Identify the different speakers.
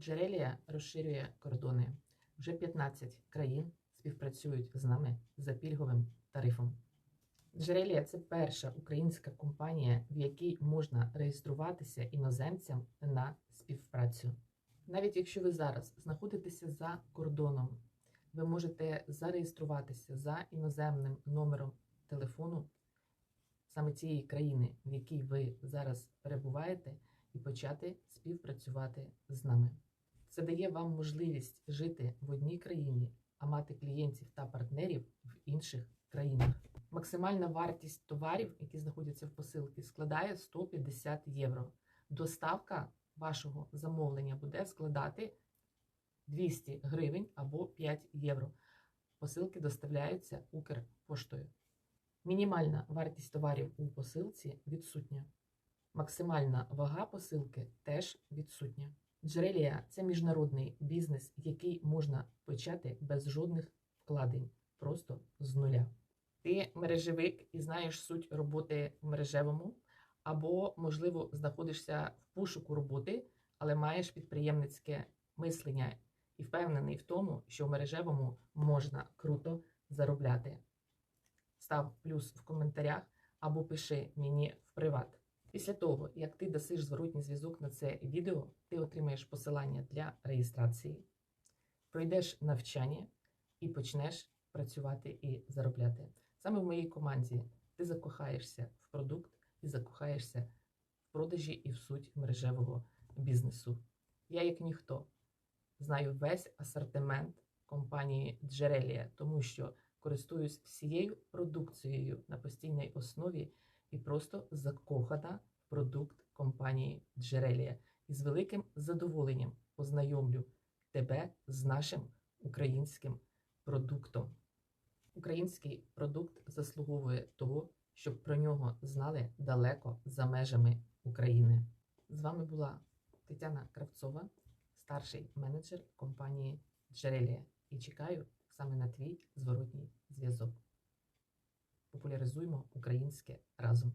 Speaker 1: Джерелія розширює кордони. Вже 15 країн співпрацюють з нами за пільговим тарифом. Джерелія це перша українська компанія, в якій можна реєструватися іноземцям на співпрацю. Навіть якщо ви зараз знаходитеся за кордоном, ви можете зареєструватися за іноземним номером телефону саме цієї країни, в якій ви зараз перебуваєте, і почати співпрацювати з нами. Це дає вам можливість жити в одній країні, а мати клієнтів та партнерів в інших країнах. Максимальна вартість товарів, які знаходяться в посилці, складає 150 євро. Доставка вашого замовлення буде складати 200 гривень або 5 євро. Посилки доставляються Укрпоштою. Мінімальна вартість товарів у посилці відсутня. Максимальна вага посилки теж відсутня. Джерелія це міжнародний бізнес, який можна почати без жодних вкладень, просто з нуля. Ти мережевик і знаєш суть роботи в мережевому, або, можливо, знаходишся в пошуку роботи, але маєш підприємницьке мислення і впевнений в тому, що в мережевому можна круто заробляти. Став плюс в коментарях або пиши мені в приват. Після того, як ти дасиш зворотній зв'язок на це відео, ти отримаєш посилання для реєстрації, пройдеш навчання і почнеш працювати і заробляти. Саме в моїй команді ти закохаєшся в продукт і закохаєшся в продажі і в суть мережевого бізнесу. Я, як ніхто, знаю весь асортимент компанії Джерелія, тому що користуюсь всією продукцією на постійній основі і просто закохана в продукт компанії Джерелія. І з великим задоволенням познайомлю тебе з нашим українським продуктом. Український продукт заслуговує того, щоб про нього знали далеко за межами України. З вами була Тетяна Кравцова, старший менеджер компанії Джерелія. І чекаю саме на твій зворотній зв'язок. Популяризуємо українське разом.